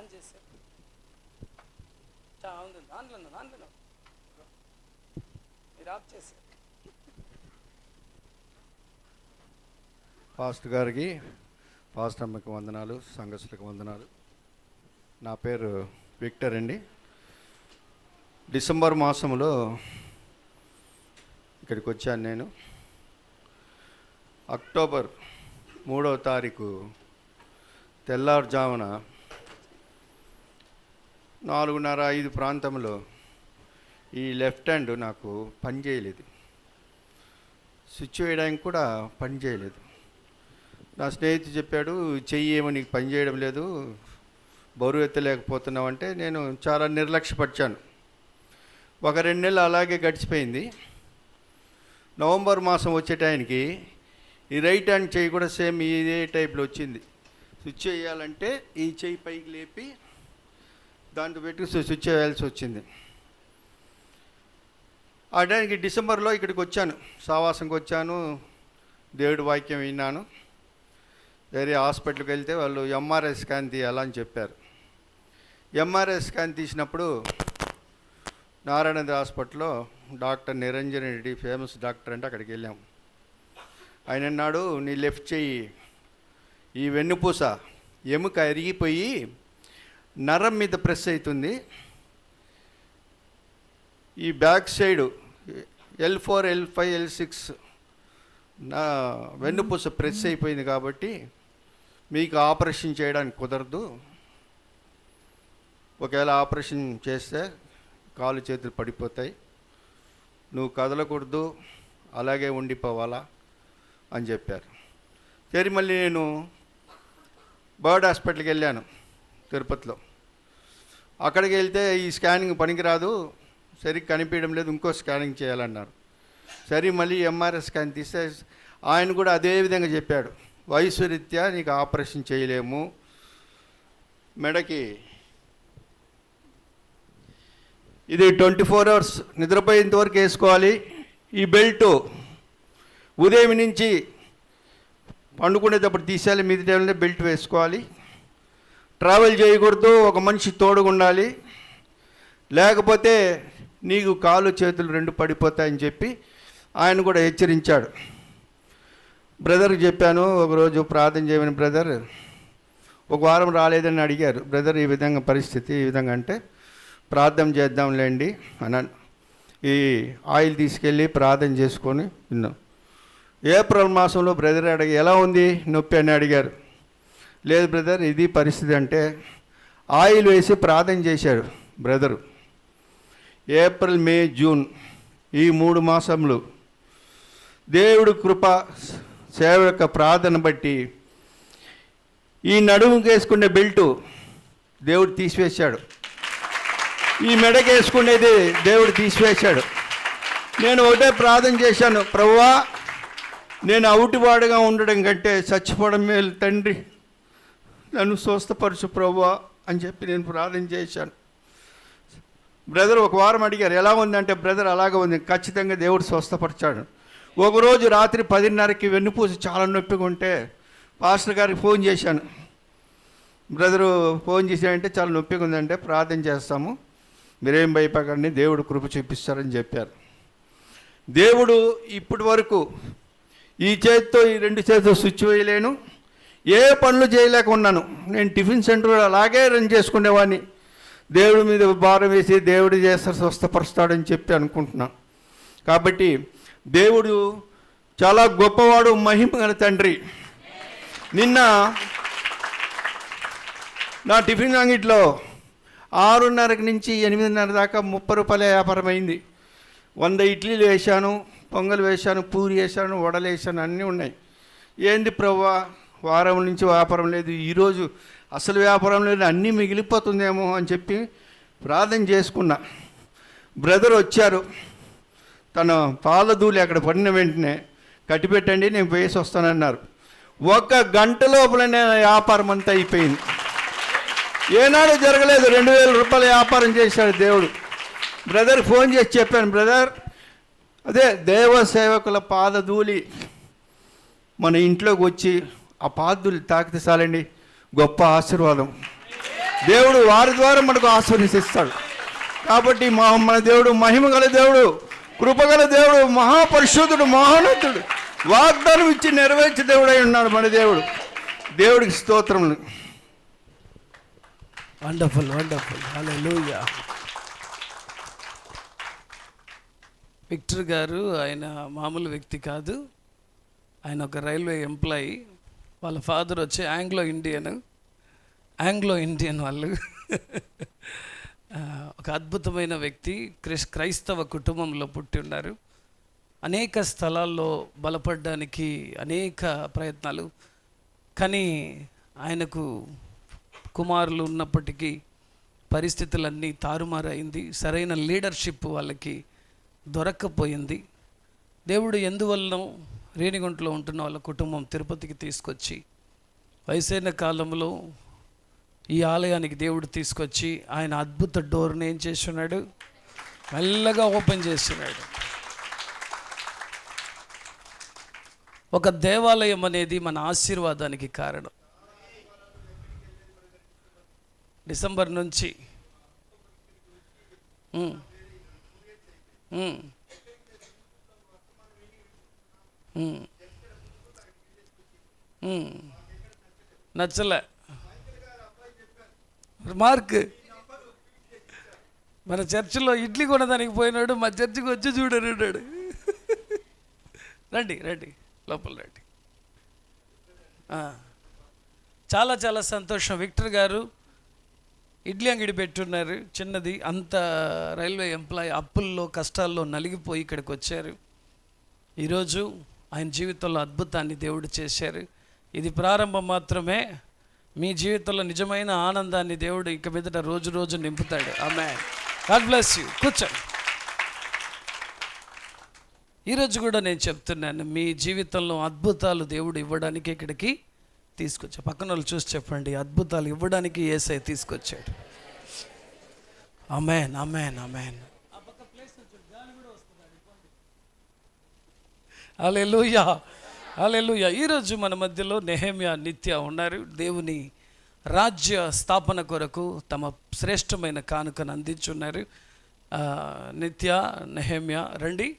On చేసా. చా, ఉంది దాంట్లో దాంట్లో మీరు ఆఫ్ చేశారు పాస్టర్ గారికి పాస్టర్ అమ్మకి వందనాలు సంఘస్థులకు వందనాలు. నా పేరు విక్టర్ అండి. డిసెంబర్ మాసంలో ఇక్కడికి వచ్చాను నేను. అక్టోబర్ మూడవ తారీఖు తెల్లారుజామున నాలుగున్నర ఐదు ప్రాంతంలో ఈ లెఫ్ట్ హ్యాండ్ నాకు పని చేయలేదు స్విచ్ వేయడానికి కూడా పని చేయలేదు నా స్నేహితుడు చెప్పాడు చెయ్యి ఏమో నీకు పనిచేయడం లేదు బరువు ఎత్తలేకపోతున్నావు అంటే నేను చాలా నిర్లక్ష్యపరిచాను. ఒక రెండు నెలలు అలాగే గడిచిపోయింది. నవంబర్ మాసం వచ్చే టైంకి ఈ రైట్ హ్యాండ్ చెయ్యి కూడా సేమ్ ఇదే టైప్లో వచ్చింది. స్విచ్ వేయాలంటే ఈ చెయ్యి పైకి లేపి దాంతో పెట్టి స్విచ్ వేయాల్సి వచ్చింది. ఆ టైంకి డిసెంబర్లో ఇక్కడికి వచ్చాను. సావాసంకి వచ్చాను. దేవుడి వాక్యం విన్నాను. వేరే హాస్పిటల్కి వెళ్తే వాళ్ళు ఎంఆర్ఐ స్కాన్ తీయాలని చెప్పారు. ఎంఆర్ఐ స్కాన్ తీసినప్పుడు నారాయణ హాస్పిటల్లో doctor Niranjan Reddy famous doctor అంటే అక్కడికి వెళ్ళాం. ఆయన అన్నాడు నీ లెఫ్ట్ చెయ్యి ఈ వెన్నుపూస ఎముక ఎరిగిపోయి నరం మీద ప్రెస్ అవుతుంది. ఈ back side L four L five L six నా వెన్నుపూస ప్రెస్ అయిపోయింది కాబట్టి మీకు ఆపరేషన్ చేయడానికి కుదరదు. ఒకవేళ ఆపరేషన్ చేస్తే కాలు చేతులు పడిపోతాయి. నువ్వు కదలకూడదు అలాగే ఉండిపోవాలా అని చెప్పారు. సరే మళ్ళీ నేను బర్డ్ హాస్పిటల్కి వెళ్ళాను. తిరుపతిలో. అక్కడికి వెళ్తే ఈ స్కానింగ్ పనికిరాదు. సరిగ్గా కనిపించడం లేదు ఇంకో స్కానింగ్ చేయాలన్నారు. సరే మళ్ళీ ఎంఆర్ఎస్ స్కాన్ తీస్తే ఆయన కూడా అదే విధంగా చెప్పాడు. వయసు రీత్యా నీకు ఆపరేషన్ చేయలేము. మెడకి ఇది ట్వంటీ ఫోర్ అవర్స్ నిద్రపోయేంత వరకు వేసుకోవాలి. ఈ బెల్ట్ ఉదయం నుంచి పండుకునేటప్పుడు తీసేయాలి మిగతా టైంలో బెల్ట్ వేసుకోవాలి. ట్రావెల్ చేయకూడదు ఒక మనిషి తోడుగా ఉండాలి. లేకపోతే నీకు కాలు చేతులు రెండు పడిపోతాయని చెప్పి ఆయన కూడా హెచ్చరించాడు. బ్రదర్కి చెప్పాను ఒకరోజు ప్రార్థన చేయమని బ్రదర్ ఒక వారం రాలేదని అడిగారు. బ్రదర్ ఈ విధంగా పరిస్థితి ఈ విధంగా అంటే ప్రార్థన చేద్దాంలేండి అన్నాను. ఈ ఆయిల్ తీసుకెళ్ళి ప్రార్థన చేసుకొని విన్నాం. ఏప్రిల్ మాసంలో బ్రదర్ అడిగి ఎలా ఉంది నొప్పి అని అడిగారు. లేదు బ్రదర్ ఇది పరిస్థితి అంటే ఆయిల్ వేసి ప్రార్థన చేశాడు బ్రదరు. ఏప్రిల్ మే జూన్ ఈ మూడు మాసములు దేవుడు కృప సేవ యొక్క ప్రార్థన బట్టి ఈ నడుముకి వేసుకునే బెల్టు దేవుడు తీసివేశాడు. ఈ మెడకి వేసుకునేది దేవుడు తీసివేశాడు. నేను ఒకటే ప్రార్థన చేశాను ప్రభువా నేను అవుటివాడుగా ఉండడం కంటే చచ్చిపోవడం మేలు తండ్రి నన్ను స్వస్థపరచు ప్రభువా అని చెప్పి నేను ప్రార్థన చేశాను. బ్రదర్ ఒక వారం అడిగారు ఎలా ఉందంటే బ్రదర్ అలాగే ఉంది. ఖచ్చితంగా దేవుడు స్వస్థపరిచాడు. ఒకరోజు రాత్రి పదిన్నరకి వెన్నుపూసి చాలా నొప్పిగా ఉంటే పాస్టర్ గారికి ఫోన్ చేశాను. బ్రదరు ఫోన్ చేశాడంటే చాలా నొప్పిగా ఉందంటే ప్రార్థన చేస్తాము. మీరేం భయపడకండి దేవుడు కృప చూపిస్తారని చెప్పారు. దేవుడు ఇప్పటి వరకు ఈ చేతితో ఈ రెండు చేతితో స్విచ్ వేయలేను. ఏ పనులు చేయలేక ఉన్నాను నేను టిఫిన్ సెంటర్ అలాగే రన్ చేసుకునేవాడిని దేవుడి మీద భారం వేసి దేవుడు చేస్తారు స్వస్థపరుస్తాడని చెప్పి అనుకుంటున్నాను కాబట్టి దేవుడు చాలా గొప్పవాడు మహిమ గల తండ్రి. నిన్న నా టిఫిన్ అంగిట్లో ఆరున్నరకు నుంచి ఎనిమిదిన్నర దాకా ముప్పై రూపాయల వ్యాపారం అయింది. వంద ఇడ్లీలు వేశాను పొంగల్ వేశాను పూరి వేశాను వడలు వేశాను అన్నీ ఉన్నాయి. ఏంది ప్రవ్వా? వారం నుంచి వ్యాపారం లేదు. ఈరోజు అసలు వ్యాపారం లేదు అన్నీ మిగిలిపోతుందేమో అని చెప్పి ప్రార్థన చేసుకున్నా. బ్రదర్ వచ్చారు. తన పాలదూలి అక్కడ పడిన వెంటనే కట్టిపెట్టండి నేను వేసి వస్తానన్నారు. ఒక గంట లోపల నేను వ్యాపారం అంతా అయిపోయింది. ఏనాడు జరగలేదు. రెండు వేల రూపాయల వ్యాపారం చేశాడు దేవుడు. బ్రదర్ ఫోన్ చేసి చెప్పాను బ్రదర్ అదే దేవ సేవకుల పాదధూళి మన ఇంట్లోకి వచ్చి ఆ పాదులు తాకితే చాలండి గొప్ప ఆశీర్వాదం. దేవుడు వారి ద్వారా మనకు ఆశీర్వదిస్తాడు. కాబట్టి మా మన దేవుడు మహిమ గల దేవుడు కృపగల దేవుడు మహాపరిశుద్ధుడు మహోన్నతుడు వాగ్దానం ఇచ్చి నెరవేర్చే దేవుడై ఉన్నాడు మన దేవుడు. దేవుడికి స్తోత్రములు. వండర్ఫుల్ వండర్ఫుల్ హల్లెలూయా విక్టర్ గారు ఆయన మామూలు వ్యక్తి కాదు. ఆయన ఒక రైల్వే ఎంప్లాయీ. వాళ్ళ ఫాదర్ వచ్చి ఆంగ్లో ఇండియన్ ఆంగ్లో ఇండియన్ వాళ్ళు. ఒక అద్భుతమైన వ్యక్తి క్రిస్ క్రైస్తవ కుటుంబంలో పుట్టి ఉన్నారు. అనేక స్థలాల్లో బలపడడానికి అనేక ప్రయత్నాలు. కానీ ఆయనకు కుమారులు ఉన్నప్పటికీ పరిస్థితులన్నీ తారుమారైంది సరైన లీడర్షిప్ వాళ్ళకి దొరక్కపోయింది. దేవుడు ఎందువల్ల రేణిగుంటలో ఉంటున్న వాళ్ళ కుటుంబం తిరుపతికి తీసుకొచ్చి వయసైన కాలంలో ఈ ఆలయానికి దేవుడు తీసుకొచ్చి ఆయన అద్భుత డోర్ని ఏం చేస్తున్నాడు? మెల్లగా ఓపెన్ చేస్తున్నాడు. ఒక దేవాలయం అనేది మన ఆశీర్వాదానికి కారణం. డిసెంబర్ నుంచి నచ్చలే మార్క్ మన చర్చిలో ఇడ్లీ కొనదానికి పోయినాడు మా చర్చికి వచ్చి చూడనున్నాడు రండి రండి లోపల రండి చాలా చాలా సంతోషం విక్టర్ గారు ఇడ్లీ అంగడి పెట్టున్నారు చిన్నది అంత రైల్వే ఎంప్లాయీ అప్పుల్లో కష్టాల్లో నలిగిపోయి ఇక్కడికి వచ్చారు ఈరోజు ఆయన జీవితంలో అద్భుతాన్ని దేవుడు చేశారు. ఇది ప్రారంభం మాత్రమే. మీ జీవితంలో నిజమైన ఆనందాన్ని దేవుడు ఇక మీదట రోజు రోజు నింపుతాడు. ఆమె గాడ్ బ్లెస్ యూ కూర్చోండి. ఈరోజు కూడా నేను చెప్తున్నాను మీ జీవితంలో అద్భుతాలు దేవుడు ఇవ్వడానికి ఇక్కడికి తీసుకొచ్చా పక్కన వాళ్ళు చూసి చెప్పండి అద్భుతాలు ఇవ్వడానికి ఏసై తీసుకొచ్చాడు. Amen amen amen alleluia alleluia ఈరోజు మన మధ్యలో నెహమ్యా నిత్య ఉన్నారు. దేవుని రాజ్య స్థాపన కొరకు తమ శ్రేష్టమైన కానుకను అందించున్నారు. నిత్య నెహమ్యా రండి.